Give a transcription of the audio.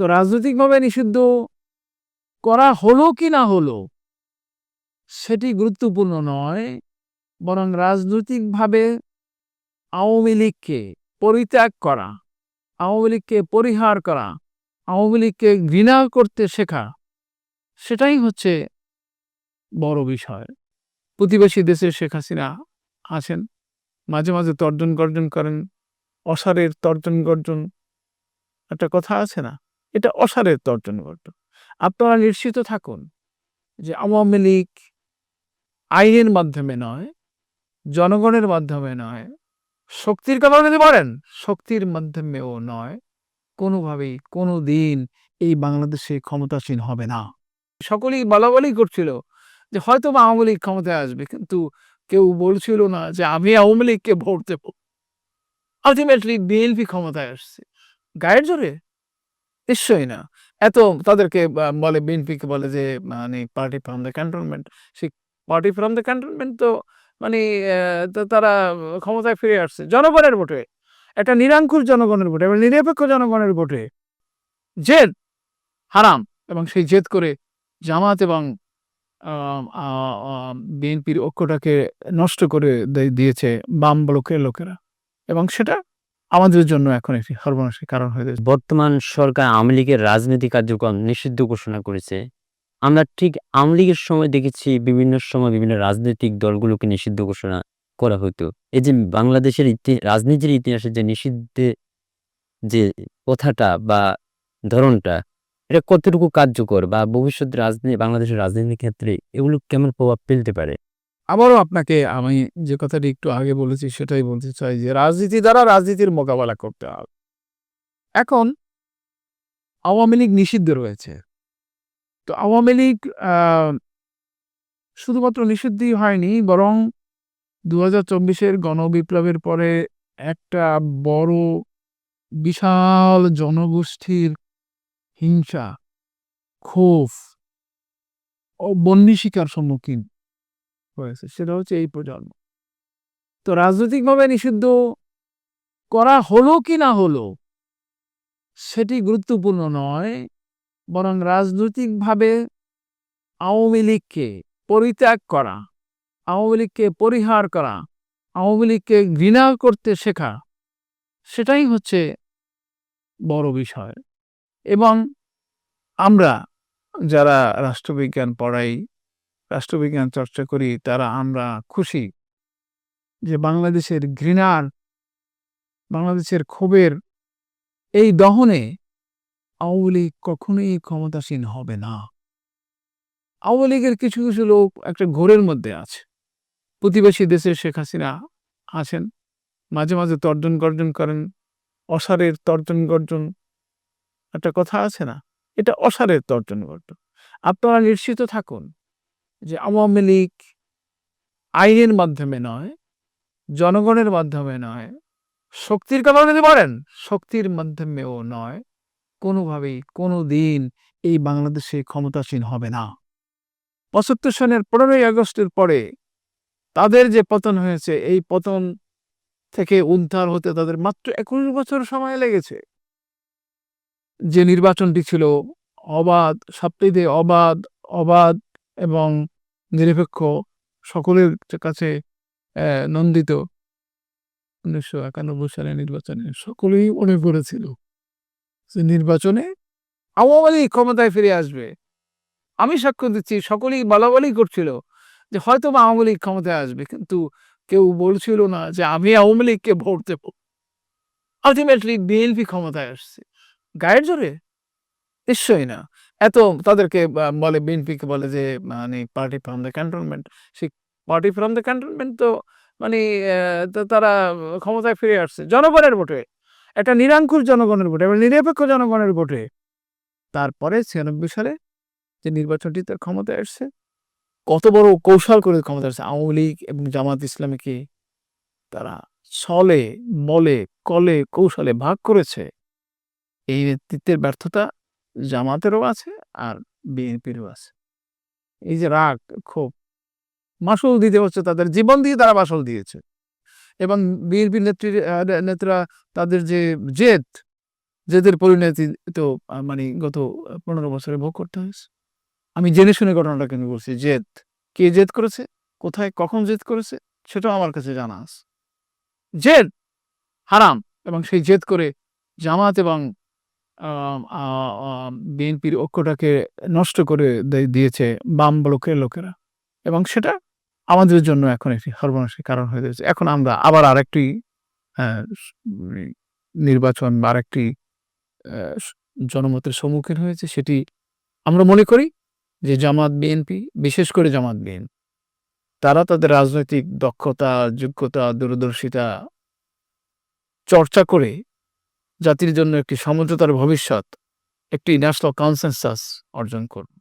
তো রাজনৈতিকভাবে নিষিদ্ধ করা হলো কি না হলো, সেটি গুরুত্বপূর্ণ নয়, বরং রাজনৈতিকভাবে আওয়ামী লীগকে পরিত্যাগ করা, আওয়ামী লীগকে পরিহার করা, আওয়ামী লীগকে ঘৃণা করতে শেখা, সেটাই হচ্ছে বড় বিষয়। প্রতিবেশী দেশে শেখ হাসিনা আছেন, মাঝে মাঝে তর্জন গর্জন করেন, অসারের তর্জন গর্জন একটা কথা আছে না? এটা অসারের তর্জন গর্জন আপনারা নিশ্চিত থাকুন যে আওয়ামী লীগ আইনের মাধ্যমে নয়, জনগণের মাধ্যমে নয়, শক্তির কথা যদি বলেন, শক্তির মাধ্যমেও নয়, কোনোভাবেই কোনো দিন এই বাংলাদেশে ক্ষমতাসীন হবে না। সকলেই বলা বলেই করছিল যে হয়তো বা আওয়ামী লীগ ক্ষমতায় আসবে, কিন্তু কেউ বলছিল না যে আমি আওয়ামী লীগকে ভোট দেব। আলটিমেটলি বিএনপি ক্ষমতায় আসছে। গায়ের জোরে? নিশ্চয়ই না। এত তাদেরকে বলে বিএনপিকে বলে যে মানে পার্টি ফ্রম দ্য ক্যান্টনমেন্ট সেই পার্টি ফ্রম দ্য ক্যান্টনমেন্ট তো মানে তারা ক্ষমতায় ফিরে আসছে। জনগণের ভোটে। একটা নিরাঙ্কুশ জনগণের ভোটে এবং নিরপেক্ষ জনগণের ভোটে। জেদ হারাম এবং সেই জেদ করে জামাত এবং বিএনপির ঐক্যটাকে নষ্ট করে দিয়েছে বাম ব্লকের লোকেরা। এবং সেটা আমাদের জন্য এখন একটি সর্বনাশের কারণ হয়ে গেছে বর্তমান সরকার আওয়ামী লীগের রাজনৈতিক কার্যক্রম নিষিদ্ধ ঘোষণা করেছে। আমরা ঠিক আওয়ামী লীগের সময় দেখেছি বিভিন্ন সময় বিভিন্ন রাজনৈতিক দলগুলোকে নিষিদ্ধ ঘোষণা করা হতো। এই যে বাংলাদেশের রাজনীতির ইতিহাসে যে নিষিদ্ধে যে কথাটা বা ধরনটা, এটা কতটুকু কার্যকর বা ভবিষ্যৎ রাজনীতি বাংলাদেশের রাজনীতির ক্ষেত্রে এগুলো কেমন প্রভাব ফেলতে পারে? আবারও আপনাকে আমি যে কথাটি একটু আগে বলেছি সেটাই বলতে চাই যে রাজনীতি দ্বারা রাজনীতির মোকাবেলা করতে হবে। এখন আওয়ামী লীগ নিষিদ্ধ রয়েছে। তো আওয়ামী লীগ শুধুমাত্র নিষিদ্ধই হয়নি, বরং দু হাজার চব্বিশের গণবিপ্লবের পরে একটা বড়, বিশাল জনগোষ্ঠীর হিংসা, ক্ষোভ ও বন্যী শিকার সম্মুখীন হয়েছে, সেটা হচ্ছে এই প্রজন্ম। তো রাজনৈতিকভাবে নিষিদ্ধ করা হলো কি না হলো, সেটি গুরুত্বপূর্ণ নয়, বরং রাজনৈতিকভাবে আওয়ামী লীগকে পরিত্যাগ করা, আওয়ামী লীগকে পরিহার করা, আওয়ামী লীগকে ঘৃণা করতে শেখা, সেটাই হচ্ছে বড় বিষয়। এবং আমরা যারা রাষ্ট্রবিজ্ঞান পড়াই রাষ্ট্রবিজ্ঞান চর্চা করি, তারা আমরা খুশি যে বাংলাদেশের ঘৃণার, বাংলাদেশের ক্ষোভের এই দহনে আওয়ামী লীগ কখনোই ক্ষমতাসীন হবে না। আওয়ামী লীগের কিছু কিছু লোক একটা ঘোরের মধ্যে আছে। প্রতিবেশী দেশের শেখ হাসিনা আছেন, মাঝে মাঝে তর্জন গর্জন করেন, অসারের তর্জন গর্জন। একটা কথা আছে না, এটা অসারের তর্জন গর্জন। আপনারা নিশ্চিত থাকুন যে আওয়ামী লীগ আইনের মাধ্যমে নয়, জনগণের মাধ্যমে নয়, শক্তির কথা যদি বলেন, শক্তির মাধ্যমেও নয়, কোনোভাবেই কোনো দিন এই বাংলাদেশে ক্ষমতাসীন হবে না। পঁচাত্তর সনের পনেরোই আগস্টের পরে তাদের যে পতন হয়েছে, এই পতন থেকে উদ্ধার হতে তাদের মাত্র একুশ বছর সময় লেগেছে। যে নির্বাচনটি ছিল, অবাধ, সাপ্তাহিক অবাধ অবাধ এবং নিরপেক্ষ সকলের কাছে নন্দিত উনিশশো একানব্বই সালের নির্বাচনে সকলেই মনে করেছিল যে নির্বাচনে আওয়ামী লীগ ক্ষমতায় ফিরে আসবে। আমি সাক্ষ্য দিচ্ছি, সকলেই বলাবলি করছিল যে হয়তো বা আওয়ামী লীগ ক্ষমতায় আসবে, কিন্তু কেউ বলছিল না যে আমি আওয়ামী লীগকে ভোট দেব। আলটিমেটলি বিএনপি ক্ষমতায় আসছে। গায়ের জোরে? নিশ্চয়ই না। এত তাদেরকে বলে বিএনপিকে বলে যে মানে পার্টি ফ্রম দ্য ক্যান্টনমেন্ট সেই পার্টি ফ্রম দ্য ক্যান্টনমেন্ট তো মানে তারা ক্ষমতায় ফিরে আসছে। জনগণের ভোটে, একটা নিরাঙ্কুশ জনগণের ভোটে এবং নিরপেক্ষ জনগণের ভোটে। তারপরে ছিয়ানব্বই সালে যে নির্বাচনটি তার ক্ষমতায় আসছে, কত বড় কৌশল করে ক্ষমতা আসছে। আওয়ামী লীগ এবং জামাত ইসলামীকে তারা ছলে বলে, কলে, কৌশলে ভাগ করেছে। এই নেতৃত্বের ব্যর্থতা জামাতেরও আছে আর বিএনপিরও আছে। এই যে রাগ ক্ষোভ মাসুল দিতে হচ্ছে তাদের জীবন দিয়ে তারা মাসুল দিয়েছে। এবং বিএনপি নেত্রী আহ, নেত্রীরা তাদের যে জেদ জেদের পরিণতি তো মানে গত পনেরো বছরে ভোগ করতে হয়েছে। আমি জেনে শুনে ঘটনাটা কিন্তু বলছি জেদ। কে জেদ করেছে? কোথায় কখন জেদ করেছে? সেটাও আমার কাছে জানা আছে। জেদ হারাম এবং সেই জেদ করে জামাত এবং বিএনপির ঐক্যটাকে নষ্ট করে দিয়েছে বাম ব্লকের লোকেরা। এবং সেটা আমাদের জন্য এখন একটি সর্বনাশের কারণ হয়ে যাচ্ছে এখন আমরা আবার আরেকটি নির্বাচন বা আরেকটি জনমতের সম্মুখীন হয়েছে সেটি আমরা মনে করি যে জামাত বিএনপি, বিশেষ করে জামাত বিএনপি, তারা তাদের রাজনৈতিক দক্ষতা, যোগ্যতা, দূরদর্শিতা চর্চা করে জাতির জন্য একটি সমঝোতার ভবিষ্যৎ একটি ন্যাশনাল কনসেনসাস অর্জন করবে।